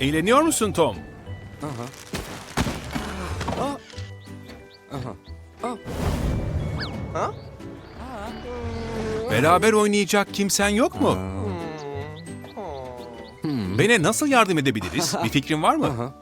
Eğleniyor musun Tom? Beraber oynayacak kimsen yok mu? Bene nasıl yardım edebiliriz? Bir fikrin var mı?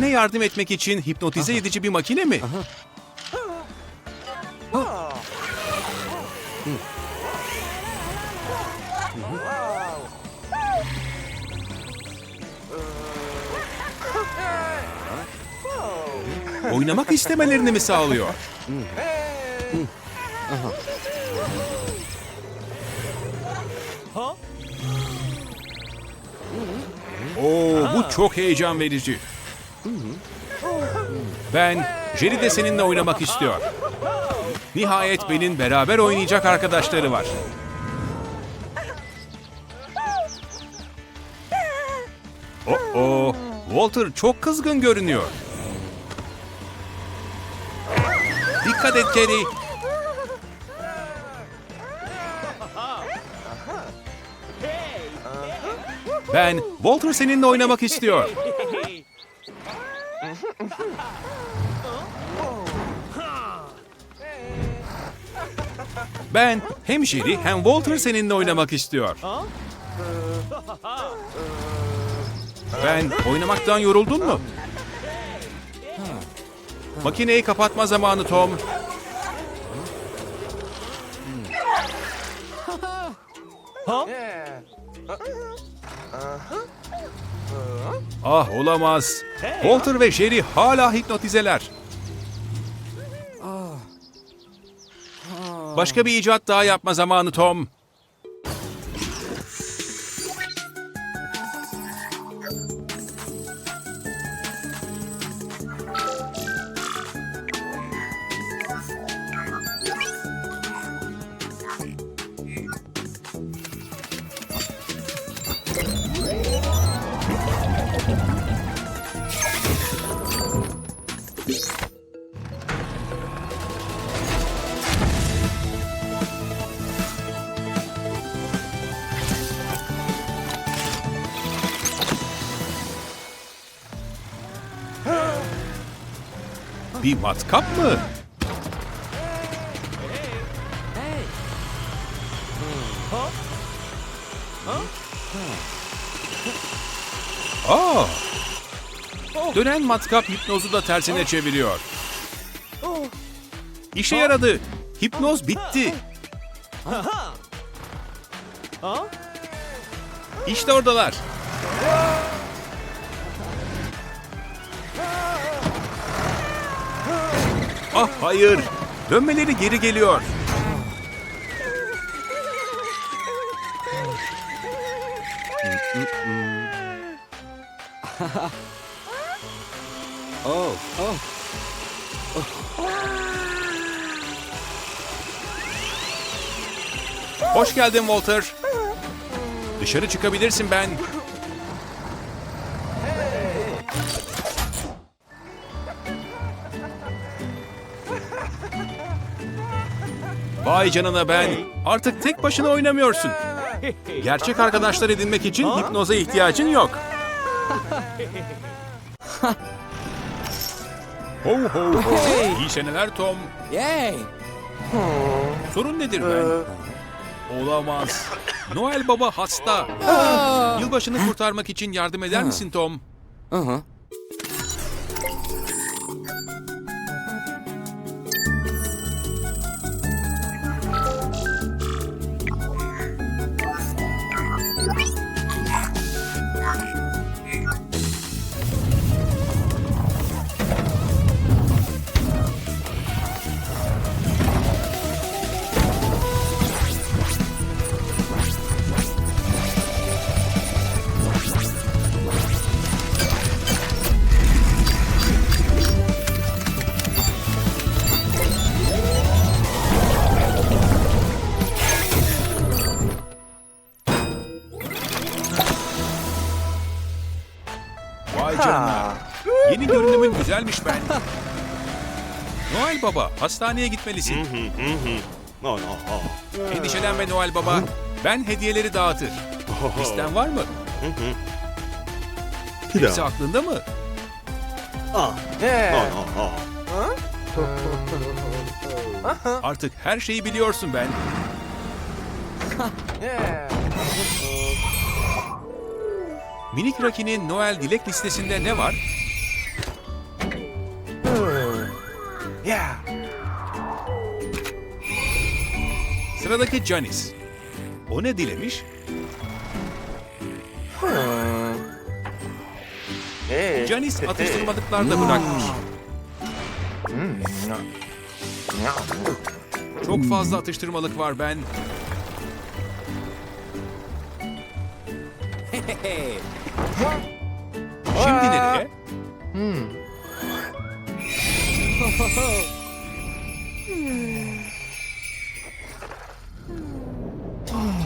Bene yardım etmek için hipnotize edici bir makine mi? Oynamak istemelerini mi sağlıyor? Oo, bu çok heyecan verici. Ben Jerry de seninle oynamak istiyor. Nihayet Ben'in beraber oynayacak arkadaşları var. Oo, Walter çok kızgın görünüyor. Dikkat et Jerry. Ben Walter seninle oynamak istiyor. Ben hem Jerry hem Walter seninle oynamak istiyor. Ben oynamaktan yoruldun mu? Makineyi kapatma zamanı Tom. Ah olamaz. Walter ve Jerry hala hipnotizeler. Başka bir icat daha yapma zamanı Tom. Bir matkap mı? Aa! Dönen matkap hipnozu da tersine çeviriyor. İşe yaradı. Hipnoz bitti. İşte oradalar. Ah hayır. Dönmeleri geri geliyor. Oh, oh. Hoş geldin Walter. Dışarı çıkabilirsin ben. Vay canına ben. Artık tek başına oynamıyorsun. Gerçek arkadaşlar edinmek için hipnoza ihtiyacın yok. ho ho ho. İyi seneler Tom. Yay! Sorun nedir ben? Olamaz. Noel Baba hasta. Yılbaşını kurtarmak için yardım eder misin Tom? Aha. Vay güzelmiş ben. Noel Baba, hastaneye gitmelisin. No, no, oh. Endişelenme Noel Baba. Ben hediyeleri dağıtır. Listen var mı? Hepsi aklında mı? Ah, no, no, oh. Artık her şeyi biliyorsun ben. Minik Rocky'nin Noel dilek listesinde ne var? Sıradaki Janice. O ne dilemiş? Janice atıştırmalıklar da bırakmış. Çok fazla atıştırmalık var ben. Şimdi nereye?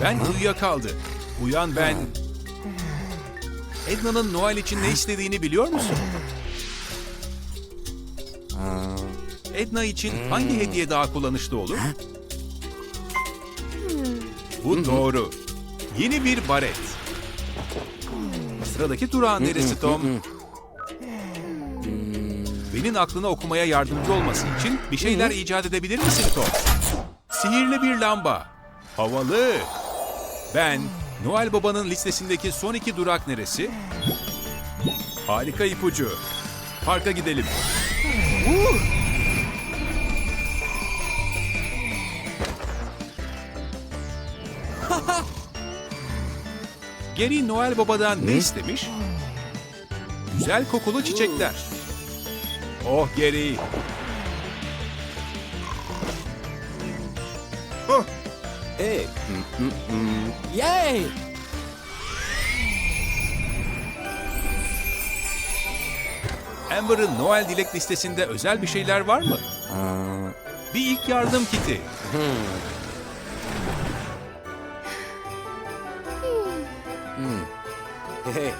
Ben uyuyakaldı. Uyan ben. Edna'nın Noel için ne istediğini biliyor musun? Edna için hangi hediye daha kullanışlı olur? Bu doğru. Yeni bir baret. Sıradaki durağın neresi Tom? Benim aklına okumaya yardımcı olması için bir şeyler icat edebilir misin Tom? Sihirli bir lamba. Havalı. Ben, Noel Baba'nın listesindeki son iki durak neresi? Harika ipucu. Parka gidelim. Geri Noel Baba'dan ne istemiş? Güzel kokulu çiçekler. Oh Geri. Yay! Amber'ın Noel dilek listesinde özel bir şeyler var mı? Bir ilk yardım kiti. Hey.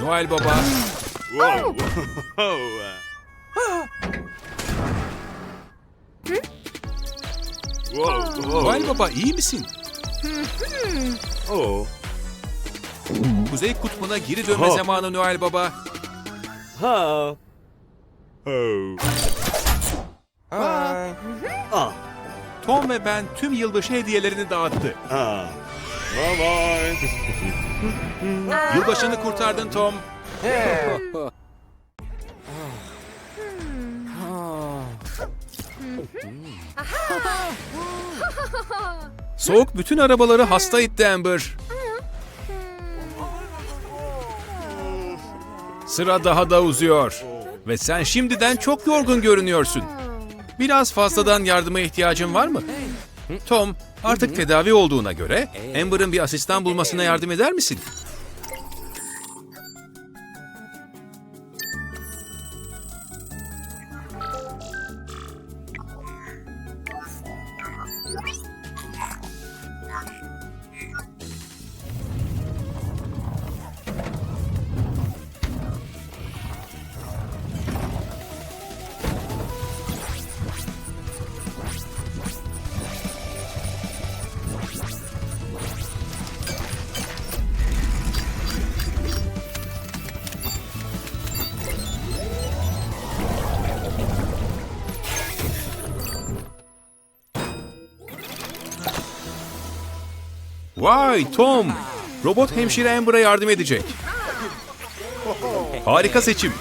Noel Baba, Whoa, Noel Baba iyi misin? Oh, Kuzey Kutbu'na geri dönme zamanı Noel Baba. ha. Oh. Ah, Tom ve ben tüm yılbaşı hediyelerini dağıttı. ah. Bye bye. Yılbaşını kurtardın Tom. Soğuk bütün arabaları hasta etti Amber. Sıra daha da uzuyor. Ve sen şimdiden çok yorgun görünüyorsun. Biraz fazladan yardıma ihtiyacın var mı? Tom, artık tedavi olduğuna göre Amber'ın bir asistan bulmasına yardım eder misin? Vay Tom! Robot hemşire Amber'a yardım edecek. Harika seçim.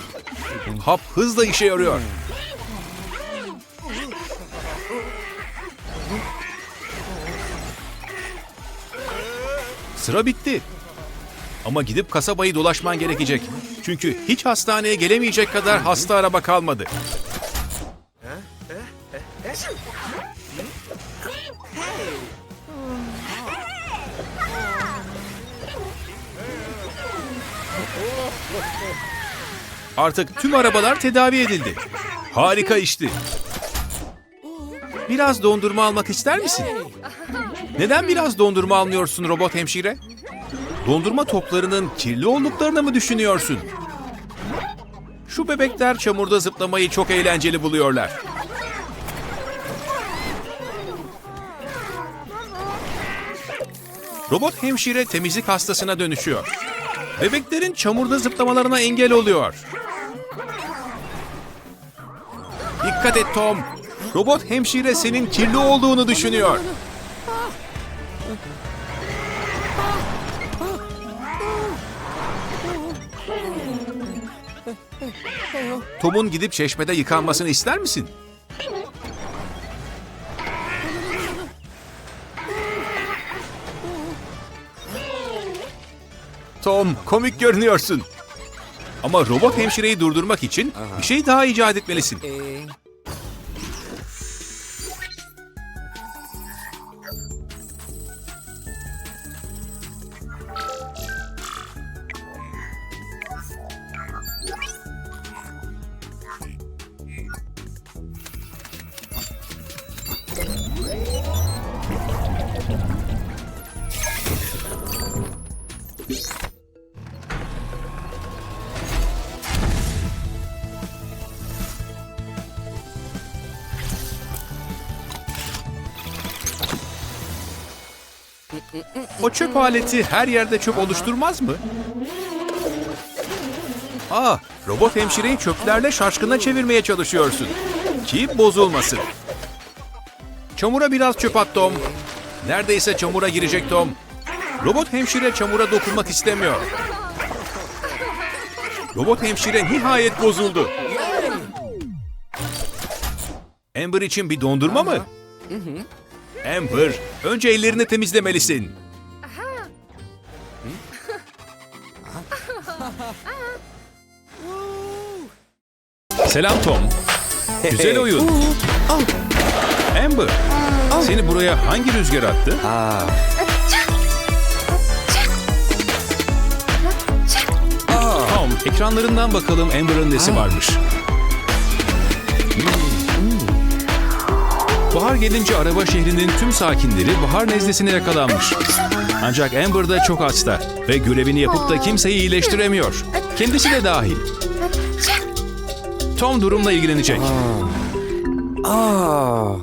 Hap hızla işe yarıyor. Sıra bitti. Ama gidip kasabayı dolaşman gerekecek. Çünkü hiç hastaneye gelemeyecek kadar hasta araba kalmadı. Artık tüm arabalar tedavi edildi. Harika işti. Biraz dondurma almak ister misin? Neden biraz dondurma almıyorsun robot hemşire? dondurma toplarının kirli olduklarını mı düşünüyorsun? Şu bebekler çamurda zıplamayı çok eğlenceli buluyorlar. Robot hemşire temizlik hastasına dönüşüyor. Bebeklerin çamurda zıplamalarına engel oluyor. Dikkat et Tom. Robot hemşire senin kirli olduğunu düşünüyor. Tom'un gidip çeşmede yıkanmasını ister misin? Tom, komik görünüyorsun. Ama robot hemşireyi durdurmak için bir şey daha icat etmelisin. O çöp aleti her yerde çöp oluşturmaz mı? Aa, robot hemşireyi çöplerle şaşkına çevirmeye çalışıyorsun. Ki bozulmasın. Çamura biraz çöp at Tom. Neredeyse çamura girecek Tom. Robot hemşire çamura dokunmak istemiyor. Robot hemşire nihayet bozuldu. Amber için bir dondurma mı? Amber, önce ellerini temizlemelisin. Selam Tom. Güzel oyun. Amber, seni buraya hangi rüzgar attı? Tom, ekranlarından bakalım Amber'ın nesi varmış. Bahar gelince araba şehrinin tüm sakinleri bahar nezlesine yakalanmış. Ancak Amber da çok hasta ve görevini yapıp da kimseyi iyileştiremiyor. Kendisi de dahil. Tom durumla ilgilenecek. aa. Vay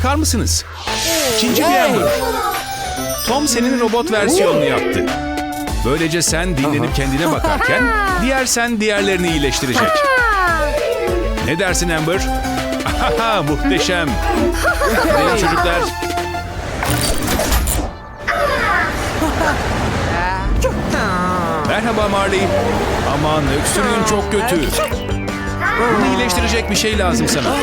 bakar mısınız? İkinci bir Amber. Tom senin robot versiyonunu yaptı. Böylece sen dinlenip kendine bakarken diğer sen diğerlerini iyileştirecek. Ne dersin Amber? Muhteşem. Gidelim çocuklar. Merhaba Marley. Aman öksürüğün çok kötü. Bunu iyileştirecek bir şey lazım sana.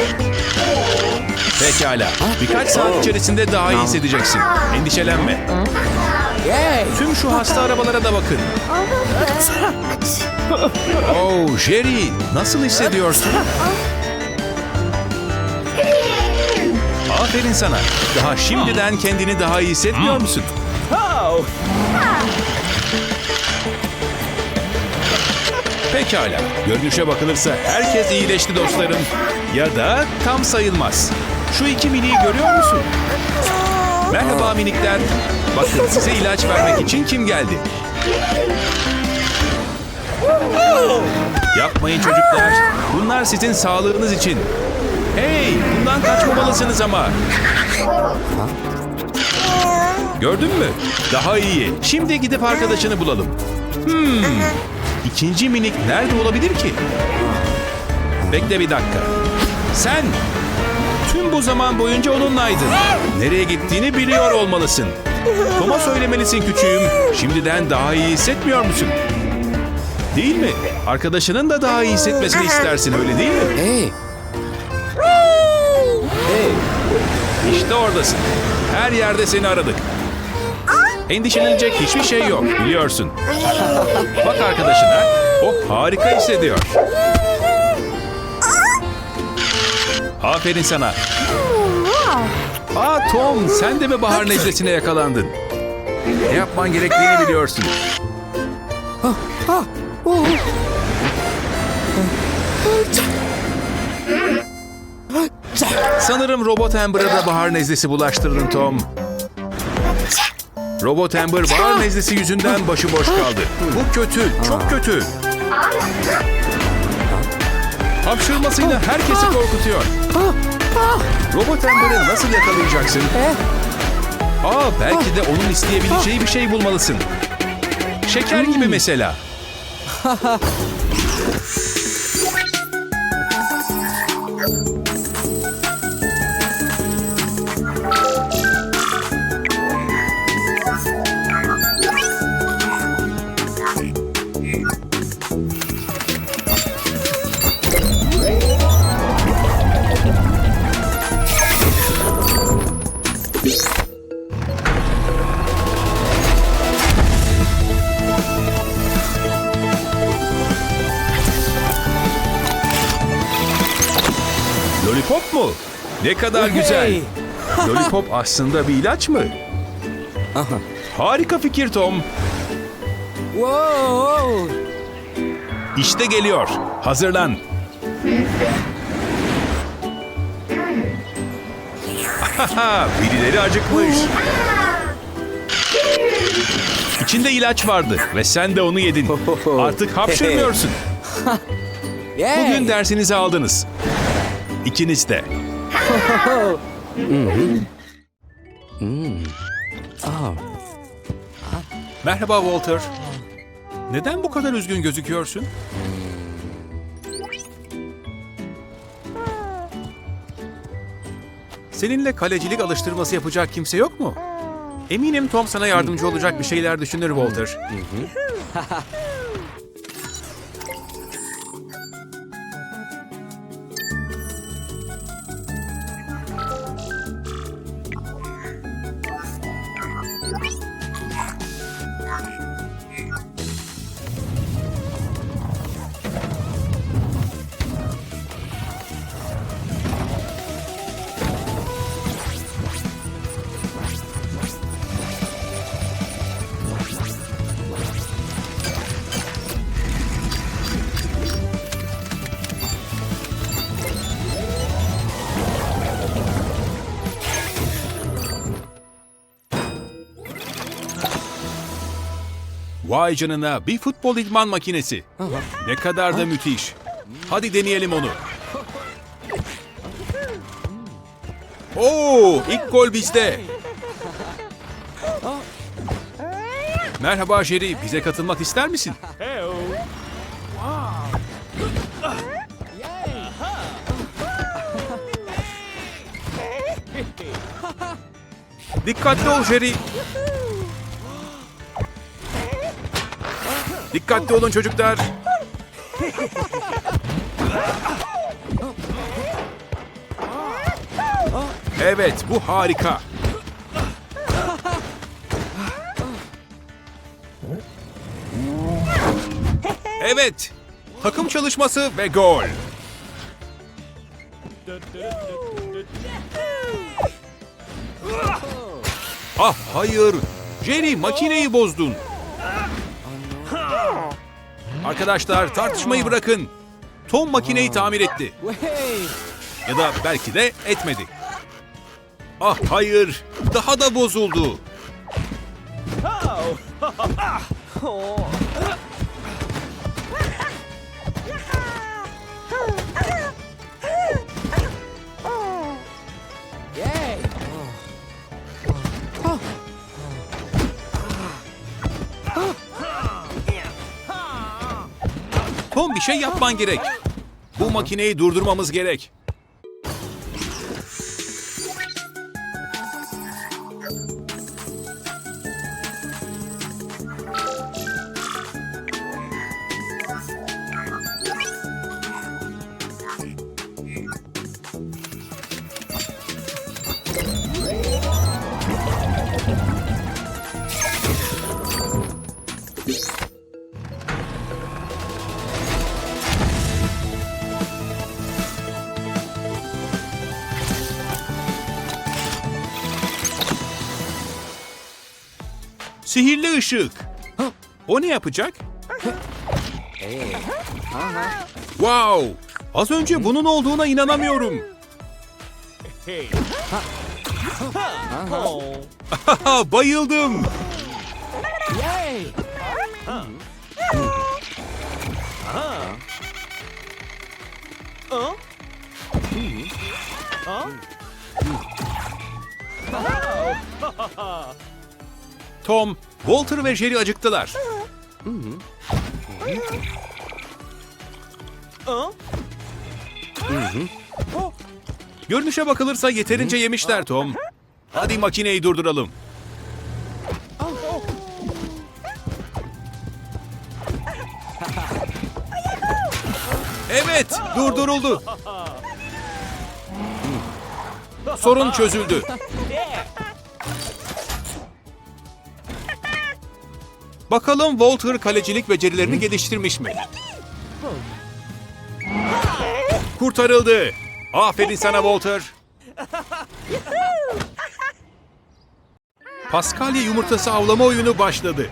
Pekala. Birkaç saat içerisinde daha iyi hissedeceksin. Endişelenme. Tüm şu hasta arabalara da bakın. Oh Jerry, nasıl hissediyorsun? Aferin sana. Daha şimdiden kendini daha iyi hissetmiyor musun? Pekala. Görünüşe bakılırsa herkes iyileşti dostlarım. Ya da tam sayılmaz. Şu iki miniyi görüyor musun? Merhaba minikler. Bakın size ilaç vermek için kim geldi? Yapmayın çocuklar. Bunlar sizin sağlığınız için. Hey, bundan kaçmamalısınız ama. Gördün mü? Daha iyi. Şimdi gidip arkadaşını bulalım. Hmm. İkinci minik nerede olabilir ki? Bekle bir dakika. Sen tüm bu zaman boyunca onunlaydın. Nereye gittiğini biliyor olmalısın. Tom'a söylemelisin küçüğüm. Şimdiden daha iyi hissetmiyor musun? Değil mi? Arkadaşının da daha iyi hissetmesini istersin öyle değil mi? Hey. Hey. İşte oradasın. Her yerde seni aradık. Endişelenecek hiçbir şey yok biliyorsun. Bak arkadaşına. O harika hissediyor. Aferin sana. Aa Tom sen de mi bahar nezlesine yakalandın? Ne yapman gerektiğini biliyorsun. Ah. Oh. Sanırım Robot Amber'a da bahar nezlesi bulaştırdın Tom. Robot Amber bahar nezlesi yüzünden başıboş kaldı. Bu kötü, çok kötü. Hapşırmasıyla herkesi korkutuyor. Robot Amber'ı nasıl yakalayacaksın? Aa belki de onun isteyebileceği bir şey bulmalısın. Şeker gibi mesela. kadar güzel. Lollipop aslında bir ilaç mı? Aha. Harika fikir Tom. Wow. İşte geliyor. Hazırlan. Birileri acıkmış. İçinde ilaç vardı ve sen de onu yedin. Artık hapşırmıyorsun. Bugün dersinizi aldınız. İkiniz de. Merhaba Walter. Neden bu kadar üzgün gözüküyorsun? Seninle kalecilik alıştırması yapacak kimse yok mu? Eminim Tom sana yardımcı olacak bir şeyler düşünür Walter. Vay bir futbol idman makinesi. Ne kadar da müthiş. Hadi deneyelim onu. Oo, ilk gol bizde. Merhaba Jerry, bize katılmak ister misin? Dikkatli ol Jerry. Dikkatli olun çocuklar. Evet, bu harika. Evet, takım çalışması ve gol. Ah hayır, Jerry makineyi bozdun. Arkadaşlar tartışmayı bırakın. Tom makineyi tamir etti. Ya da belki de etmedi. Ah hayır, daha da bozuldu. Tom bir şey yapman gerek. Bu makineyi durdurmamız gerek. Sihirli ışık. O ne yapacak? Wow! Az önce bunun olduğuna inanamıyorum. Bayıldım. Tom, Walter ve Jerry acıktılar. Görünüşe bakılırsa yeterince yemişler Tom. Hadi makineyi durduralım. Evet, durduruldu. Sorun çözüldü. Bakalım Walter kalecilik becerilerini geliştirmiş mi? Kurtarıldı. Aferin sana Walter. Paskalya yumurtası avlama oyunu başladı.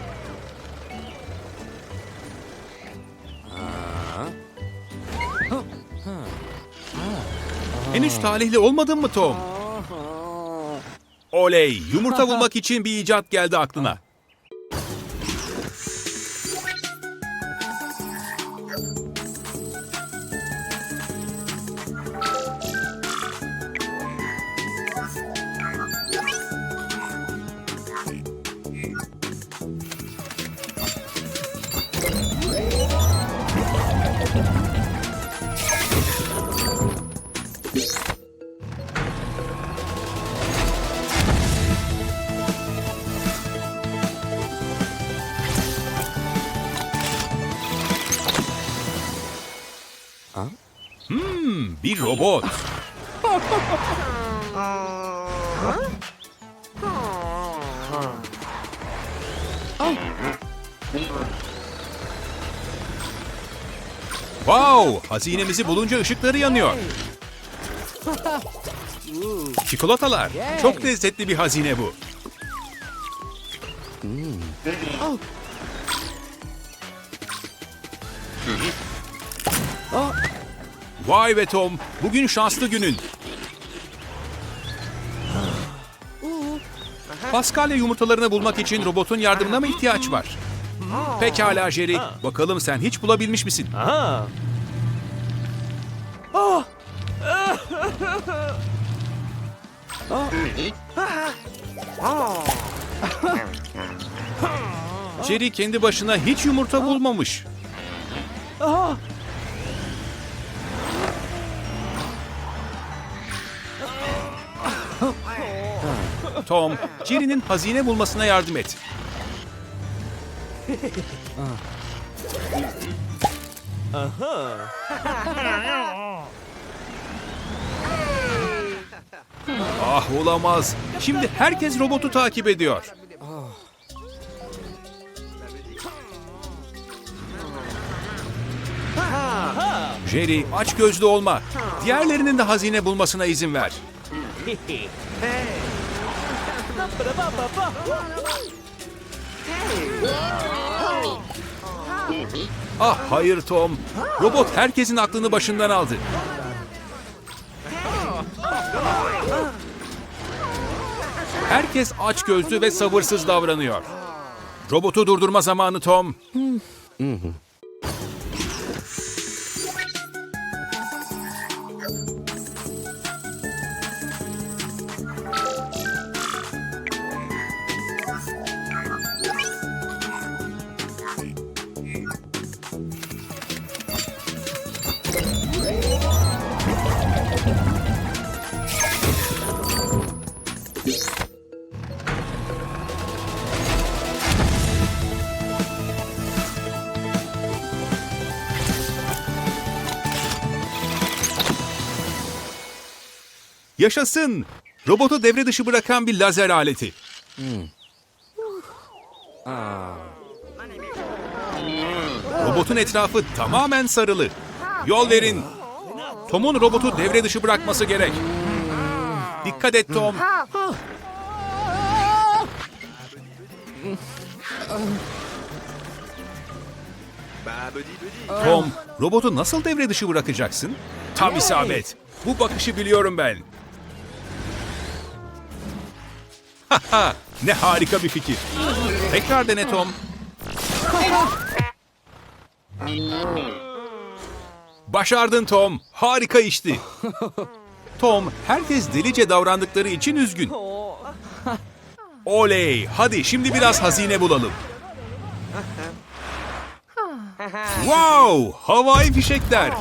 Henüz talihli olmadın mı Tom? Oley! Yumurta bulmak için bir icat geldi aklına. Wow, hazinemizi bulunca ışıkları yanıyor. Çikolatalar. Çok lezzetli bir hazine bu. Vay be Tom, bugün şanslı günün. Paskalya yumurtalarını bulmak için robotun yardımına mı ihtiyaç var? Pekala Jerry, bakalım sen hiç bulabilmiş misin? Aha. Jerry kendi başına hiç yumurta bulmamış. Tom, Jerry'nin hazine bulmasına yardım et. Ah olamaz. Şimdi herkes robotu takip ediyor. Jerry aç gözlü olma. Diğerlerinin de hazine bulmasına izin ver. Ah hayır Tom. Robot herkesin aklını başından aldı. Herkes aç gözlü ve sabırsız davranıyor. Robotu durdurma zamanı Tom. Yaşasın! Robotu devre dışı bırakan bir lazer aleti. Robotun etrafı tamamen sarılı. Yol verin. Tom'un robotu devre dışı bırakması gerek. Dikkat et Tom. Tom, robotu nasıl devre dışı bırakacaksın? Tam isabet. Bu bakışı biliyorum ben. ne harika bir fikir. Tekrar dene Tom. Başardın Tom. Harika işti. Tom, herkes delice davrandıkları için üzgün. Oley! Hadi şimdi biraz hazine bulalım. Wow! Havai fişekler.